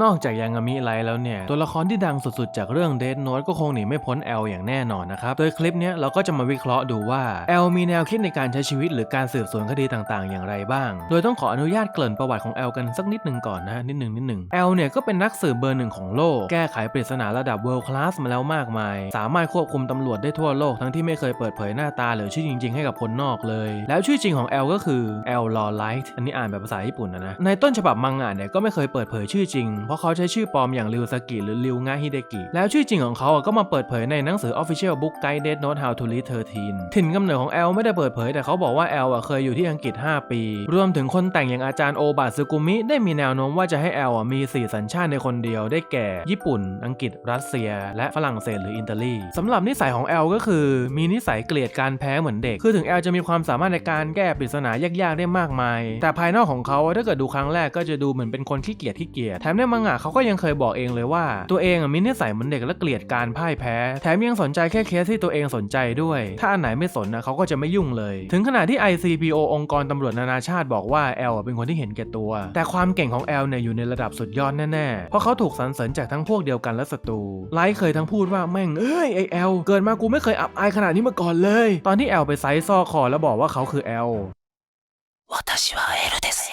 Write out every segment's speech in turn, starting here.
นอกจากยังามิไลแล้วเนี่ย ตัวละครที่ดังสุดๆ จากเรื่องเด n โน e ก็คงหนีไม่พ้นแอลอย่างแน่นอนนะครับ โดยคลิปนี้เราก็จะมาวิเคราะห์ดูว่าแอลมีแนวคิดในการใช้ชีวิตหรือการสืบสวนคดีต่างๆ อย่างไรบ้าง โดยต้องขออนุญาตเกริ่นประวัติของแอลกันสักนิดหนึ่งก่อนนะนิดหนึ่งนิดหนึ่งแอลเนี่ยก็เป็นนักสืบเบอร์หนึ่งของโลก แก้ไขปริศนาระดับ world class มาแล้วมากมาย สามารถควบคุมตำรวจได้ทั่วโลกทั้งที่ไม่เคยเปิดเผยหน้าตาหรือชื่อจริง ๆ ให้กับคนนอกเลย แล้วชื่อจริงของแอลก็คือแอลลอไลท์อันนี้อ่านแบบภาษาญี่ปุ่นนะนะในต้นฉบับมังงะเนี่ยก็ไม่เคยเปิดเผยชื่อจริงเพราะเขาใช้ชื่อปลอมอย่างริวซากิหรือริวงะฮิเดกิ แล้วชื่อจริงของเขาอะก็มาเปิดเผยในหนังสือ Official Book Guide Death Note How to Read 13ถิ่นกำเนิดของแอลไม่ได้เปิดเผย แต่เขาบอกว่าแอลอะเคยอยู่ที่อังกฤษ 5 ปี รวมถึงคนแต่งอย่างอาจารย์โอบาซึกุมิ ได้มีแนวโน้มว่าจะให้แอลอะมี 4 สัญชาติในคนเดียวได้แก่ ญี่ปุ่น อังกฤษ รัสเซีย และฝรั่งเศสหรืออิตาลีสำหรับนิสัยของแอลก็คือ มีนิสัยเกลียดการแพ้เหมือนเด็ก คือถึงแอลจะมีความสามารถในการแก้ปริศนายากๆได้มากมาย แต่ภายนอกของเขาถ้าเกิดดูครั้งแรกก็จะดูเหมือนเป็นคนขี้เกียจขี้เกียจแถมในมังงะเขาก็ยังเคยบอกเองเลยว่า ตัวเองอะมีนิสัยเหมือนเด็กและเกลียดการพ่ายแพ้ แถมยังสนใจแค่เคสที่ตัวเองสนใจด้วย ถ้าอันไหนไม่สนนะเขาก็จะไม่ยุ่งเลย ถึงขนาดที่ ICPO องค์กรตำรวจนานาชาติบอกว่าแอลเป็นคนที่เห็นแก่ตัว แต่ความเก่งของแอลเนี่ยอยู่ในระดับสุดยอดแน่ๆ เพราะเขาถูกสรรเสริญจากทั้งพวกเดียวกันและศัตรู ไลท์เคยทั้งพูดว่าแม่งเอ้ยไอแอลเกิดมากูไม่เคยอับอายขนาดนี้มาก่อนเลย ตอนที่แอลไปไซส์ซอกคอแล้วบอกว่าเขาคือแอล 私はエルです。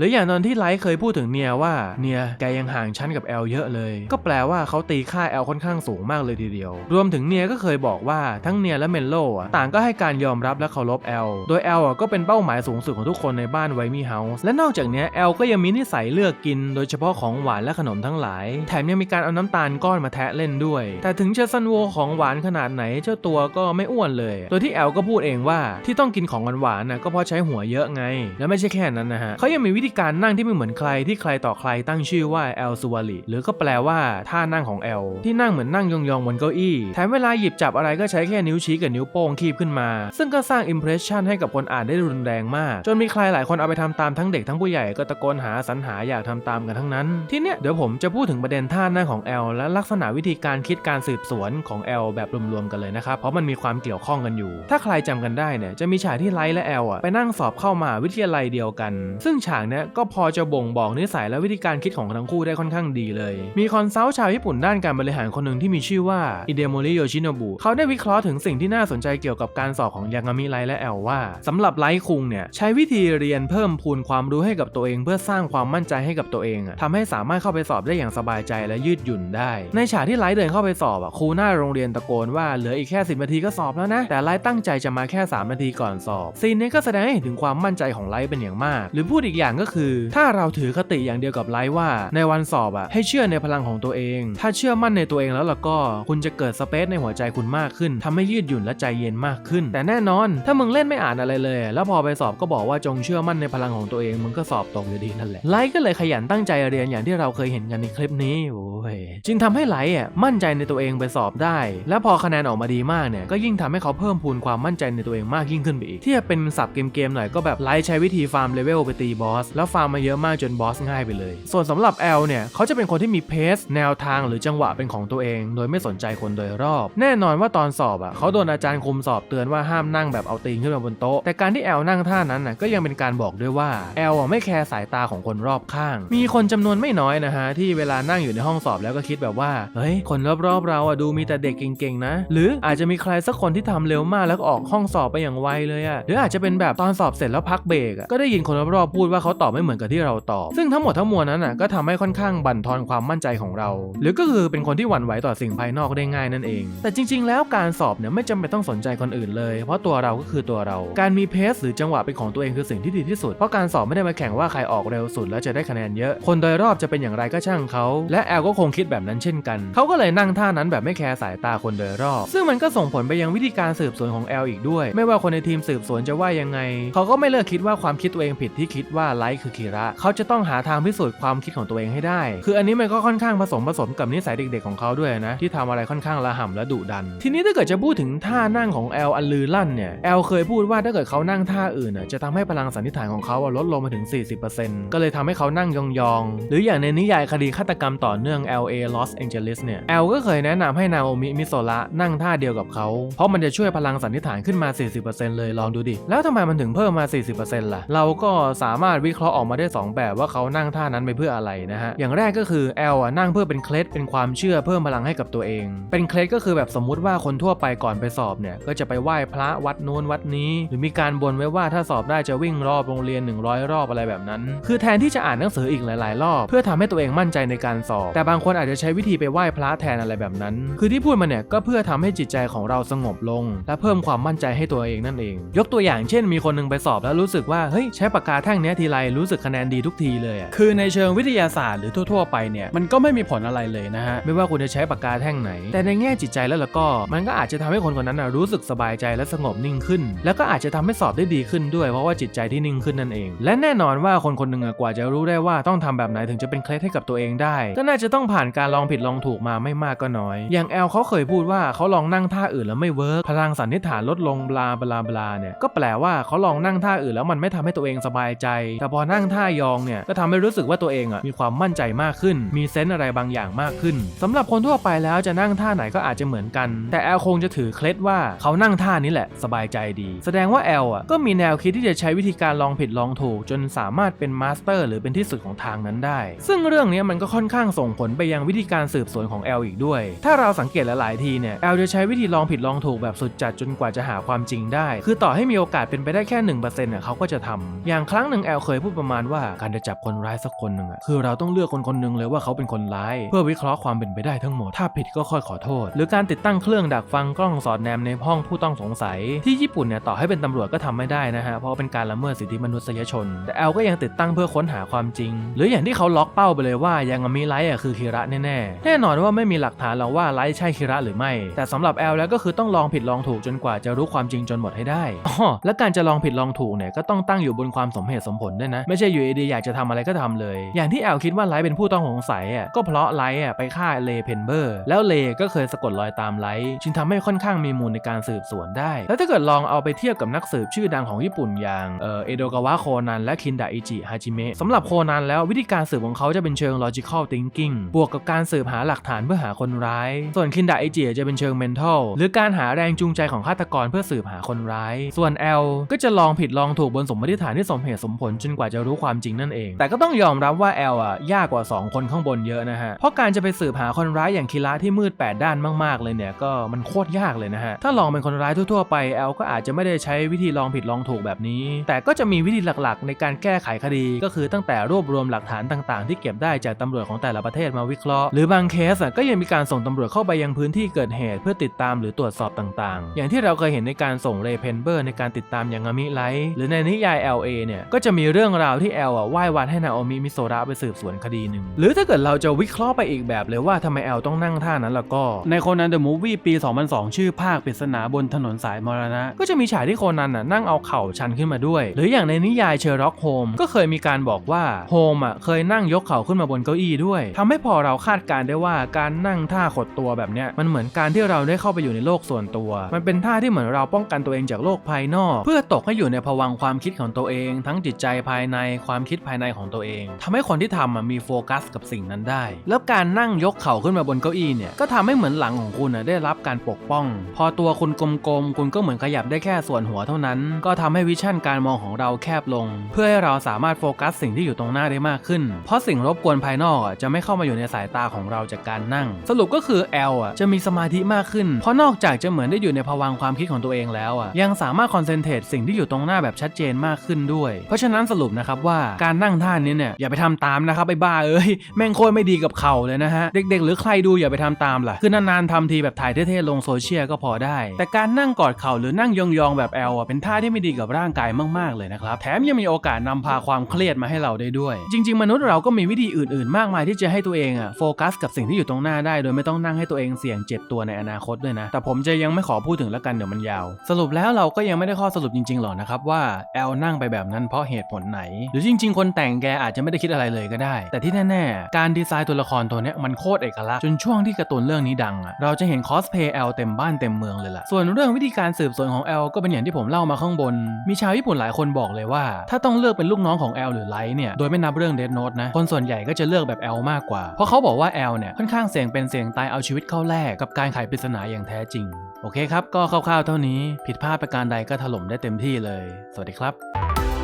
หรืออย่างตอนที่ไลท์เคยพูดถึงเนียว่าเนียแกยังห่างฉันกับแอลเยอะเลย ก็แปลว่าเขาตีค่าแอลค่อนข้างสูงมากเลยทีเดียว รวมถึงเนียก็เคยบอกว่าทั้งเนียและเมนโลอะต่างก็ให้การยอมรับและเคารพแอล โดยแอลอะก็เป็นเป้าหมายสูงสุดของทุกคนในบ้านไวมี่เฮาส์ และนอกจากเนี้ยแอลก็ยังมีนิสัยเลือกกิน โดยเฉพาะของหวานและขนมทั้งหลาย แถมยังมีการเอาน้ำตาลก้อนมาแทะเล่นด้วย แต่ถึงจะซันโวของหวานขนาดไหนเจ้าตัวก็ไม่อ้วนเลย โดยที่แอลก็พูดเองว่าที่ต้องกินของหวานๆนะก็เพราะใช้หัวเยอะไง และไม่ใช่แค่นั้นนะฮะเขายังมีวิธีการนั่งที่ไม่เหมือนใครที่ใครต่อใครตั้งชื่อว่าแอลซูวาลิหรือก็แปลว่าท่านั่งของแอลที่นั่งเหมือนนั่งยองๆบนเก้าอี้แถมเวลาหยิบจับอะไรก็ใช้แค่นิ้วชี้กับนิ้วโป้งคีบขึ้นมา ซึ่งก็สร้างอิมเพรสชันให้กับคนอ่านได้รุนแรงมาก จนมีใครหลายคนเอาไปทำตามทั้งเด็กทั้งผู้ใหญ่ก็ตะโกนหาสรรหาอยากทำตามกันทั้งนั้น ทีเนี้ยเดี๋ยวผมจะพูดถึงประเด็นท่านั่งของแอลและลักษณะวิธีการคิดการสืบสวนของแอลแบบรวมๆกันเลยนะครับเพราะมันมีความเกี่ยวข้องกันอยู่ ถ้าใครจำกันได้เนี่ยจะมีฉากที่ไลท์และแอลอะไปนั่งสอบเข้ามาวิทยาลัยเดียวกัน ซึ่งฉากเนี้ยก็พอจะบ่งบอกนิสัยและวิธีการคิดของทั้งคู่ได้ค่อนข้างดีเลย มีคอนซัลท์ชาวญี่ปุ่นด้านการบริหารคนหนึ่งที่มีชื่อว่าอิเดโมริโยชิโนบุเขาได้วิเคราะห์ถึงสิ่งที่น่าสนใจเกี่ยวกับการสอบของยางามิไลและแอลว่าสำหรับไลคุงเนี่ยใช้วิธีเรียนเพิ่มพูนความรู้ให้กับตัวเองเพื่อสร้างความมั่นใจให้กับตัวเองอะทำให้สามารถเข้าไปสอบได้อย่างสบายใจและยืดหยุ่นได้ ในฉากที่ไลเดินเข้าไปสอบอะครูหน้าโรงเรียนตะโกนว่าเหลืออีกแค่ 10 นาทีก็สอบแล้วนะ แต่ไลตั้งใจจะมาแค่ 3 นาทีก่อนสอบซีนนี้ก็แสดงให้เห็นถึงความมั่นใจของไลท์เป็นอย่างมาก หรือพูดอีกอย่างก็คือ ถ้าเราถือคติอย่างเดียวกับไลท์ว่า ในวันสอบอะให้เชื่อในพลังของตัวเอง ถ้าเชื่อมั่นในตัวเองแล้วล่ะก็ คุณจะเกิดสเปซในหัวใจคุณมากขึ้นทำให้ยืดหยุ่นและใจเย็นมากขึ้น แต่แน่นอน ถ้ามึงเล่นไม่อ่านอะไรเลย แล้วพอไปสอบก็บอกว่าจงเชื่อมั่นในพลังของตัวเองมึงก็สอบตกอยู่ดีนั่นแหละไลท์ก็เลยขยันตั้งใจเรียนอย่างที่เราเคยเห็นกันในคลิปนี้โอ้ยจึงทำให้ไลท์อะมั่นใจในตัวเองไปสอบได้ และพอคะแนนออกมาดีมากเนี่ยก็ยิ่งทำให้เขาเพิ่มพูนความมั่นใจในตัวเองมากยิ่งขึ้นไปอีกที่จะเป็นสับเกมๆหน่อยก็แบบไลท์ใช้วิธีฟาร์มเลเวลไปตีบอสแล้วฟาร์มมาเยอะมากจนบอสง่ายไปเลย ส่วนสำหรับแอลเนี่ยเขาจะเป็นคนที่มีเพสแนวทางหรือจังหวะเป็นของตัวเอง โดยไม่สนใจคนโดยรอบ แน่นอนว่าตอนสอบอะเขาโดนอาจารย์คุมสอบเตือนว่าห้ามนั่งแบบเอาตีนขึ้นมาบนโต๊ะแต่การที่แอลนั่งท่านั้นน่ะก็ยังเป็นการบอกด้วยว่าแอลไม่แคร์สายตาของคนรอบข้าง มีคนจำนวนไม่น้อยนะฮะที่เวลานั่งอยู่ในห้องสอบแล้วก็คิดแบบว่าเฮ้ยคนรอบๆเราอะดูมีแต่เด็กเก่งๆนะ หรืออาจจะมีใครสักคนที่ทำเร็วมากแล้วออกห้องสอบไปอย่างไวเลยอะหรืออาจจะเป็นแบบตอนสอบเสร็จแล้วพักเบรกอะก็ได้ยินคนรอบๆพูดว่าเขาตอบไม่เหมือนกับที่เราตอบ ซึ่งทั้งหมดทั้งมวลนั้นอะก็ทำให้ค่อนข้างบั่นทอนความมั่นใจของเรา หรือก็คือเป็นคนที่หวั่นไหวต่อสิ่งภายนอกได้ง่ายนั่นเอง แต่จริง ๆ แล้วการสอบเนี่ยไม่จำเป็นต้องสนใจคนอื่นเลย เพราะตัวเราก็คือตัวเรา การมีเพสหรือจังหวะเป็นของตัวเองคือสิ่งที่ดีที่สุด เพราะการสอบไม่ได้มาแข่งว่าใครออกเร็วสุดแล้วจะได้คะแนนเยอะ คนโดยรอบจะเป็นอย่างไรก็ช่างเขา และแอลก็คงคิดแบบนั้นเช่นกัน เขาก็เลยนั่งท่านั้นแบบไม่แคร์สายตาคนโดยรอบ ซึ่งมันก็ส่งผลไปยังวิธีการสืบสวนของแอลอีกด้วย ไม่ว่าคนในทีมสืบสวนจะว่ายังไง เขาก็ไม่เลิกคิดว่าความคิดตัวเองผิดที่คิดว่าไลท์คือคีระเขาจะต้องหาทางพิสูจน์ความคิดของตัวเองให้ได้ คืออันนี้มันก็ค่อนข้างผสมผสมกับนิสัยเด็กๆของเขาด้วยนะ ที่ทำอะไรค่อนข้างระห่ำและดุดัน ทีนี้ถ้าเกิดจะพูดถึงท่านั่งของแอลอันลือลั่นเนี่ยแอลเคยพูดว่าถ้าเกิดเขานั่งท่าอื่นน่ะจะทำให้พลังสันนิษฐานของเขาลดลงมาถึง 40%ก็เลยทำให้เขานั่งยองๆ หรืออย่างในนิยายคดีฆาตกรรมต่อเนื่อง LA Los Angeles เนี่ยแอลก็เคยแนะนำให้นาโอมิมิโซระนั่งท่าเดียวกับเขา เพราะมันจะช่วยพลังสันนิษฐานขึ้นมา 40%เลยลองดูดิ แล้วทำไมมันถึงเพิ่มมา 40%ล่ะ เราก็สามารถวิเคเคราะห์ออกมาได้สองแบบว่าเขานั่งท่านั้นไปเพื่ออะไรนะฮะ อย่างแรกก็คือแอลอะนั่งเพื่อเป็นเคล็ดเป็นความเชื่อเพิ่มพลังให้กับตัวเอง เป็นเคล็ดก็คือแบบสมมุติว่าคนทั่วไปก่อนไปสอบเนี่ยก็จะไปไหว้พระวัดนู้นวัดนี้ หรือมีการบนไว้ว่าถ้าสอบได้จะวิ่งรอบโรงเรียน 100 รอบอะไรแบบนั้น คือแทนที่จะอ่านหนังสืออีกหลาย ๆ รอบ เพื่อทำให้ตัวเองมั่นใจในการสอบ แต่บางคนอาจจะใช้วิธีไปไหว้พระแทนอะไรแบบนั้น คือที่พูดมาเนี่ยก็เพื่อทำให้จิตใจของเราสงบลง และเพิ่มความมั่นใจให้ตัวเองนั่นเอง ยกตัวอย่างเช่น มีคนนึงไปสอบแล้วรู้สึกว่าเฮ้ยใช้ปากกาแท่งนี้ทีไรรู้สึกคะแนนดีทุกทีเลยอะคือในเชิงวิทยาศาสตร์หรือทั่ว ๆ ไปเนี่ยมันก็ไม่มีผลอะไรเลยนะฮะไม่ว่าคุณจะใช้ปากกาแท่งไหน แต่ในแง่จิตใจแล้วล่ะก็ มันก็อาจจะทำให้คนคนนั้นนะรู้สึกสบายใจและสงบนิ่งขึ้น แล้วก็อาจจะทำให้สอบได้ดีขึ้นด้วยเพราะว่าจิตใจที่นิ่งขึ้นนั่นเอง และแน่นอนว่าคนคนหนึ่งอะกว่าจะรู้ได้ว่าต้องทำแบบไหนถึงจะเป็นเคล็ดให้กับตัวเองได้ ก็น่าจะต้องผ่านการลองผิดลองถูกมาไม่มากก็น้อย อย่างแอลเขาเคยพูดว่าเขาลองนั่งท่าอื่นแล้วไม่เวิร์กพลังสันนิษฐานลดลงบลาบลาบลาเนี่ยก็แปลว่าเขาลองนั่งท่าอื่นแล้วมันไม่ทำให้ตัวเองสบายใจแต่พออนั่งท่ายองเนี่ยก็ทำให้รู้สึกว่าตัวเองอะมีความมั่นใจมากขึ้น มีเซนส์อะไรบางอย่างมากขึ้นสำหรับคนทั่วไปแล้วจะนั่งท่าไหนก็อาจจะเหมือนกัน แต่แอลคงจะถือเคล็ดว่าเขานั่งท่านี้แหละสบายใจดี แสดงว่าแอลอะก็มีแนวคิดที่จะใช้วิธีการลองผิดลองถูก จนสามารถเป็นมาสเตอร์หรือเป็นที่สุดของทางนั้นได้ ซึ่งเรื่องนี้มันก็ค่อนข้างส่งผลไปยังวิธีการสืบสวนของแอลอีกด้วย ถ้าเราสังเกตหลายๆทีเนี่ยแอลจะใช้วิธีลองผิดลองถูกแบบสุดจัดจนกว่าจะหาความจริงได้ คือต่อให้มีโอกาสเป็นไปได้แค่1%เนี่ยเขาก็จะทำอย่างครั้งหนึ่งแอลเคยพูดประมาณว่าการจะจับคนร้ายสักคนหนึ่งอะคือเราต้องเลือกคนคนหนึ่งเลยว่าเขาเป็นคนร้าย เพื่อวิเคราะห์ความเป็นไปได้ทั้งหมด ถ้าผิดก็ค่อยขอโทษ หรือการติดตั้งเครื่องดักฟังกล้องสอดแนมในห้องผู้ต้องสงสัย ที่ญี่ปุ่นเนี่ยต่อให้เป็นตำรวจก็ทำไม่ได้นะฮะเพราะเป็นการละเมิดสิทธิมนุษยชน แต่แอลก็ยังติดตั้งเพื่อค้นหาความจริง หรืออย่างที่เขาล็อกเป้าไปเลยว่ายังมีไลท์อะคือคิระแน่ๆแน่นอนว่าไม่มีหลักฐานหรอกว่าไลท์ใช่คิระหรือไม่ แต่สำหรับแอลแล้วก็คือต้องลองผิดลองถูกจนกว่าจะรู้ความจริงจนหมดให้ได้อ๋อและการจะลองผิดลองถูกเนี่ยก็ต้องตั้งอยู่บนความสมเหตุสมผลด้วยนะไม่ใช่อยู่ดีอยากจะทำอะไรก็ทำเลย อย่างที่แอลคิดว่าไลท์เป็นผู้ต้องสงสัยอะก็เพราะไลท์อะไปฆ่าเลเพนเบอร์แล้วเลก็เคยสะกดรอยตามไลท์จึงทำให้ค่อนข้างมีมูลในการสืบสวนได้ แล้วถ้าเกิดลองเอาไปเทียบกับนักสืบชื่อดังของญี่ปุ่นอย่างเออเอโดกาวะโคนันและคินดาอิจิฮาจิเมะสำหรับโคนันแล้ววิธีการสืบของเขาจะเป็นเชิง logical thinking บวกกับการสืบหาหลักฐานเพื่อหาคนร้าย ส่วนคินดาอิจิจะเป็นเชิง mental หรือการหาแรงจูงใจของฆาตกรเพื่อสืบหาคนร้าย ส่วน L ก็จะลองผิดลองถูกบนสมมติฐานที่สมเหตุสมผลจนกว่าจะรู้ความจริงนั่นเอง แต่ก็ต้องยอมรับว่า L อะยากกว่า 2 คนข้างบนเยอะนะฮะ เพราะการจะไปสืบหาคนร้ายอย่างคิระที่มืด 8 ด้านมากๆ เลยเนี่ยก็มันโคตรยากเลยนะฮะ ถ้าลองเป็นคนร้ายทั่วๆไป L ก็อาจจะไม่ได้ใช้วิธีลองผิดลองถูกแบบนี้ แต่ก็จะมีวิธีหลักๆ ในการแก้ไขคดี ก็คือตั้งแต่รวบรวมหลักฐานต่างๆ ที่เก็บได้จากตำรวจของแต่ละประเทศมาวิเคราะห์ หรือบางเคสอะก็ยังมีการส่งตำรวจเข้าไปยังพื้นที่เกิดเหตุ เพื่อติดตามหรือตรวจสอบต่างๆ อย่างที่เราเคยเห็นในการส่งเรเพนเบอร์ในการติดตามยังามิไลท์หรือในนิยาย LA เนี่ยก็จะมีเรื่องราวที่ L อะไหว้วานให้นาโอมิมิโซระไปสืบสวนคดีหนึ่งหรือถ้าเกิดเราจะวิเคราะห์ไปอีกแบบเลยว่าทำไม L ต้องนั่งท่านั้นแล้วก็ ในโคนันเดอะมูฟวี่ปี 2002 ชื่อภาคปริศนาบนถนนสายมรณะ ก็จะมีฉากที่โคนันน่ะนั่งเอาเข่าชันขึ้นมาด้วย หรืออย่างในนิยายเชอร์ล็อกโฮมก็เคยมีการบอกว่าโฮมอะเคยนั่งยกเข่าขึ้นมาบนเก้าอี้ด้วยทำให้พอเราคาดการณ์ได้ว่าการนั่งท่าขดตัวแบบเนี้ยมันเหมือนการที่เราได้เข้าไปอยู่ในโลกส่วนตัว มันเป็นท่าที่เหมือนเราป้องกันตัวเองจากโลกภายนอก เพื่อตกให้อยู่ในภวังค์ความคิดของตัวเอง ทั้งจิตใจภายในความคิดภายในของตัวเองทำให้คนที่ทำมีโฟกัสกับสิ่งนั้นได้ แล้วการนั่งยกเข่าขึ้นมาบนเก้าอี้เนี่ยก็ทำให้เหมือนหลังของคุณได้รับการปกป้อง พอตัวคุณกลมๆคุณก็เหมือนขยับได้แค่ส่วนหัวเท่านั้น ก็ทำให้วิชั่นการมองของเราแคบลง เพื่อให้เราสามารถโฟกัสสิ่งที่อยู่ตรงหน้าได้มากขึ้น เพราะสิ่งรบกวนภายนอกจะไม่เข้ามาอยู่ในสายตาของเราจากการนั่ง สรุปก็คือ L อะจะมีสมาธิมากขึ้น เพราะนอกจากจะเหมือนได้อยู่ในภวังความคิดของตัวเองแล้วอะยังสามารถคอนเซนเทรตสิ่งที่อยู่ตรงหน้าแบบชัดเจนมากขึ้นด้วย เพราะฉะนั้นสรุปนะครับว่าการนั่งท่านี้เนี่ยอย่าไปทำตามนะครับไอ้บ้าเอ้ยแม่งโคตรไม่ดีกับเข่าเลยนะฮะเด็กๆ หรือใครดูอย่าไปทำตามล่ะคือนานๆทำทีแบบถ่ายเท่ๆลงโซเชียลก็พอได้ แต่การนั่งกอดเข่าหรือนั่งยองๆแบบแอลอะเป็นท่าที่ไม่ดีกับร่างกายมากๆเลยนะครับแถมยังมีโอกาสนำพาความเครียดมาให้เราได้ด้วย จริง ๆ มนุษย์เราก็มีวิธีอื่นๆ มากมายที่จะให้ตัวเองอะโฟกัสกับสิ่งที่อยู่ตรงหน้าได้ โดยไม่ต้องนั่งให้ตัวเองเสี่ยงเจ็บตัวในอนาคตด้วยนะแต่ผมจะยังไม่ขอพูดถึงแล้วกันเดี๋ยวมันยาว สรุปแล้วเราก็ยังไม่ได้ข้อสรุปจริงๆหรอกนะครับว่าแอลนั่งไปแบบนั้นเพราะเหตุผลไหนหรือจริง ๆ คนแต่งแกอาจจะไม่ได้คิดอะไรเลยก็ได้ แต่ที่แน่ๆ การดีไซน์ตัวละครตัวนี้มันโคตรเอกลักษณ์จนช่วงที่การ์ตูนเรื่องนี้ดังอะเราจะเห็นคอสเพย์แอลเต็มบ้านเต็มเมืองเลยล่ะ ส่วนเรื่องวิธีการสืบสวนของแอลก็เป็นอย่างที่ผมเล่ามาข้างบน มีชาวญี่ปุ่นหลายคนบอกเลยว่า ถ้าต้องเลือกเป็นลูกน้องของแอลหรือไลท์เนี่ยโดยไม่นับเรื่องเดดโน e นะคนส่วนใหญ่ก็จะเลือกแบบแอลมากกว่า เพราะเขาบอกว่าแอลเนี่ยค่อนข้างเสี่ยงเป็นเสี่ยงตายเอาชีวิตเข้าแลกกับการไขปริศนาอย่างแท้จริง โอเคครับ ก็คร่าวๆเท่านี้ ผิดพลาดประการใดก็ถล่มได้เต็มที่เลย สวัสดีครับ